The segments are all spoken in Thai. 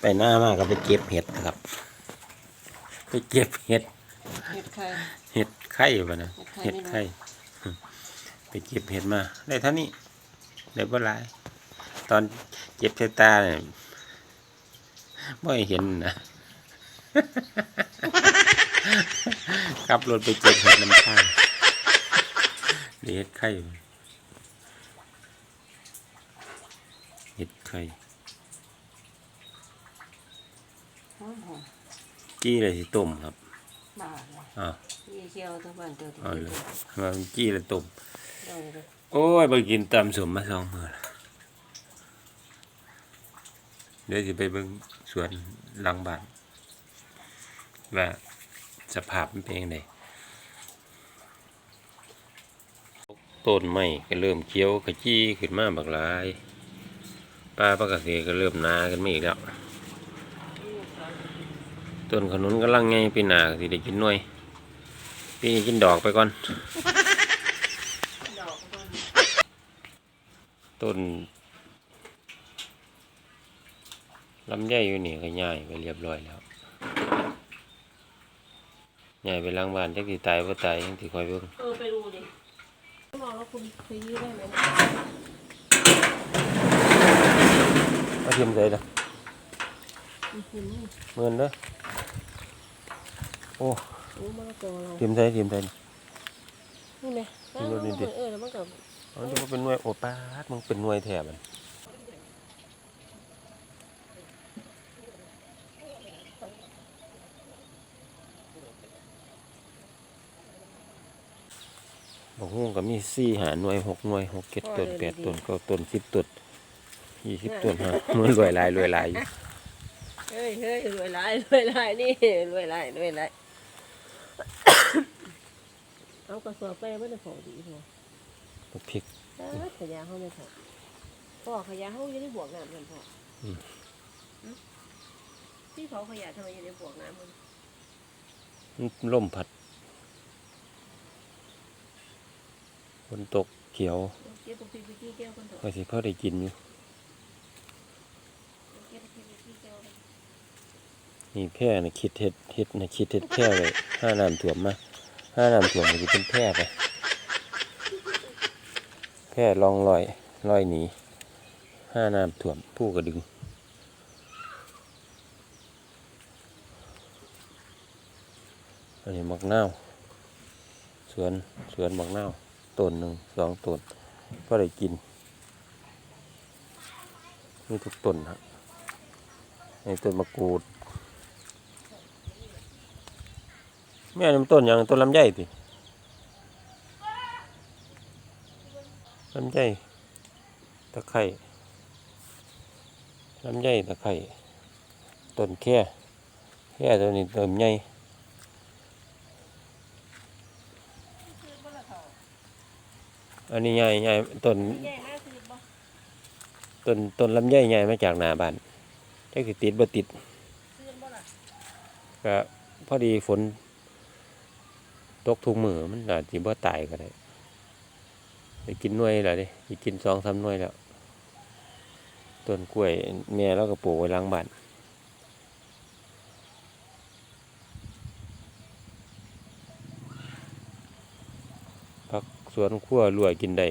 ไปหน้ามากก็ไปเก็บเห็ดนะครับ ไปเก็บเห็ด เห็ดไข่เห็ดไข่ปะนะเห็เห็ดดไข่ไข่ไปเก็บเห็ดมาได้เท่านี้ได้บ่หลาย ตอนเก็บเทตาเนี่ยไม่เห็นนะขับรถไปเก็บเห็ดน้ำข้างได้เห็ดไข่อยู่เห็ดไข่ หอมหอมจี้เลยสิต้มครับบาดเลยอ้าวยี่เชียวทั้งบ้านเตัวที่เอาเลยเมาจี้เลยต้มอาเลยโอ้ยไปกินตำสมมาสองมือละเดี๋ยวจะไปเบิ่งสวนหลังบ้านว่าสภาพมันเป็นยังไงต้นไม้ก็เริ่มเขียวขจีขึ้นมาบักหลายปลาปลากระเสก็เริ่มหนากันมาอีกแล้ว ต้นขนุนก็ลังไงปีหนาก็สิได้กินหน่วยปีนี้กินดอกไปก่อนดอกก็ต้องต้นลำไยอยู่นี่ก็ย่ายไปเรียบร้อยแล้วย่ายไปล้างบ้านจักสิตายบ่ตายยังสิคอยเบิ่งเออไปดูดิต้องลองแล้วคุณเคยยื้อได้ไหมมาเทียมใส่ละอื้อหือเงินเด้อ โอ้โอ้มะละกอเราเทียมใส่เทียมใส่นี่ไหมดูดูดิดิ เออแล้วมันก็มันจะบ่เป็นหน่วยโอ้ปาดมึงเป็นหน่วยแท้มันบอกฮู้ก็มี4หาหน่วยหกหน่วยหกเจ็ดต้นแปดต้นเก้าต้นสิบต้นยี่สิบต้นฮะมันรวยหลายรวยหลายอยู่ เฮ้ยเฮ้ยรวยหลายรวยหลายนี่รวยหลายรวยหลาย เอากระสอบไปไม่ได้พอดีพอบักพริกเอ้ยขยะเขาไม่พอพ่อขยะเขายังได้บวกน้ำกันพ่ออมอืมที่เขาขยะทำไมยังได้บวกน้ำมันมันล่มพัดฝนตกเขียว เก็บตรงที่ไปที่แก้วกันเถอะ ก็สิพอได้กินอยู่ เก็บตรงที่ไปที่แก้วกัน นี่แพร่นะคิดเฮ็ดเฮ็ดนะคิดเฮ็ดแพร่ไว้ห้าน้ำท่วมมาห้าน้ำท่วมมันจะเป็นแพร่ไปแพร่ลองลอยลอยหนีห้าน้ำท่วมผู้กระดึงอันนี้มักนาวสวนสวนมักนาวต้นหนึ่งสองต้นก็ได้กินมีทุกต้นฮะในต้นมะกรูด แม่นต้นหยังต้นลำไยติลำไยตะไคร่ลำไยตะไคร่ต้นแค่แค่ตัวนี้เต้นใหญ่อันนี้ใหญ่ใหญ่ต้นต้นต้นลำไยใหญ่มาจากนาบ้านจักติดบ่ติดก็พอดีฝน ตกทุกมือมันอาจจะบ่ตายก็ได้ไปกินหน่วยแล้วดิไปกินสองสามหน่วยแล้วต้นกล้วยแม่แล้วก็ปลูกไว้ล้างบ้านพักสวนครัวรวยกินได้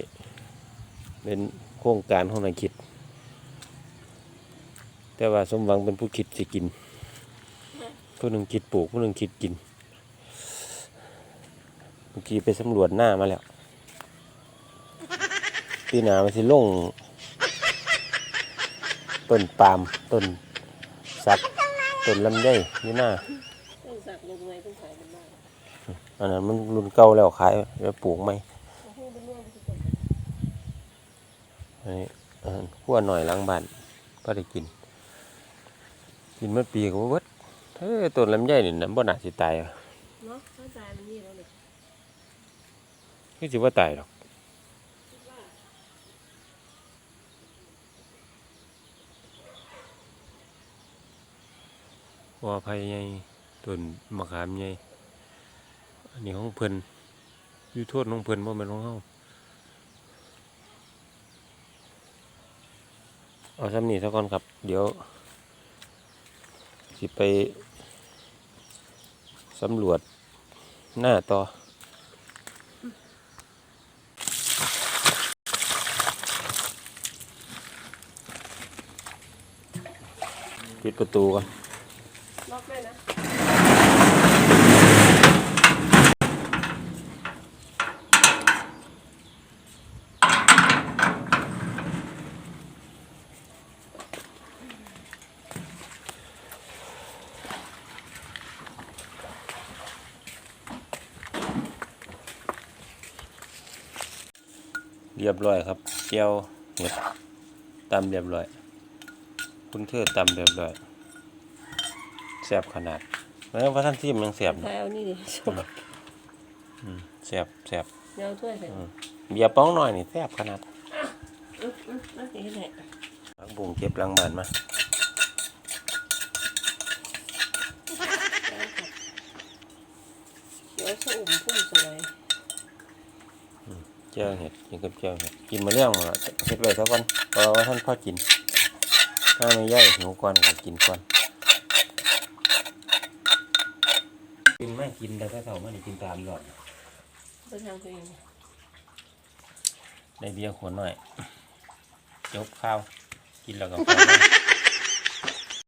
เป็นโครงการของนายคิด แต่ว่าสมหวังเป็นผู้คิดสิกิน ผู้หนึ่งคิดปลูกผู้หนึ่งคิดกิน มื่อกี้ไปสำรวจหน้ามาแล้วปีหนามันสิลงต้นปาล์มต้นสักต้นลำไยอยู่หน้าต้องสักลงไงต้องขายมันมากอันนั้นมันรุ่นเก่าแล้วขายแล้วปลูกไหมโอ้โหเป็นเรื่องที่ต้นอันนี้ขั้วหน่อยล้างบ้านก็ได้กิน กินเมื่อปีก็บ่เบิดเฮ้ยต้นลำไยนี่นะบ่น่าสิตายอะเนาะตายมันนี่แล้วเนี่ย คือสิว่าตายหรอกว่าภัยใหญ่ต้นมะขามใหญ่อันนี้ของเพิ่นอยู่โทษของเพิ่นบ่แม่นของเฮาเอาซ้ำนี่ซะก่อนครับ เดี๋ยว สิไปสำรวจหน้าต่อ ปิดประตูก่อนล็อกได้นะเรียบร้อยครับเจียวเห็ดตำเรียบร้อย คุณเธอตำเรียบร้อยแซ่บขนาดแล้วพระท่านที่มันแซ่บใครเอานี่ดิชอืมแซ่บแซ่บเดี๋ยวเอาถ้วยใส่เบียร์ป้องหน่อยนี่แซ่บขนาดอื้ออื้อนั่นสิให้ไหนผักบุ้งเก็บหลังบานมาเดี๋ยวชะอุ่มพุ่มสวยเจียวเห็ดกินกับเจียวเห็ดกินมาเรื่องละเห็ดไว้ซะก่อนเพราะว่าท่านพ่อกิน ถ้าไม่ย่อยหิวก่อนก็กินก่อนกินไม่กินแต่ถ้าเท่ามันกินตามหลอดไปทางตัวเองได้เบียร์ขวดหน่อยยกข้าว กินแล้วก็พอ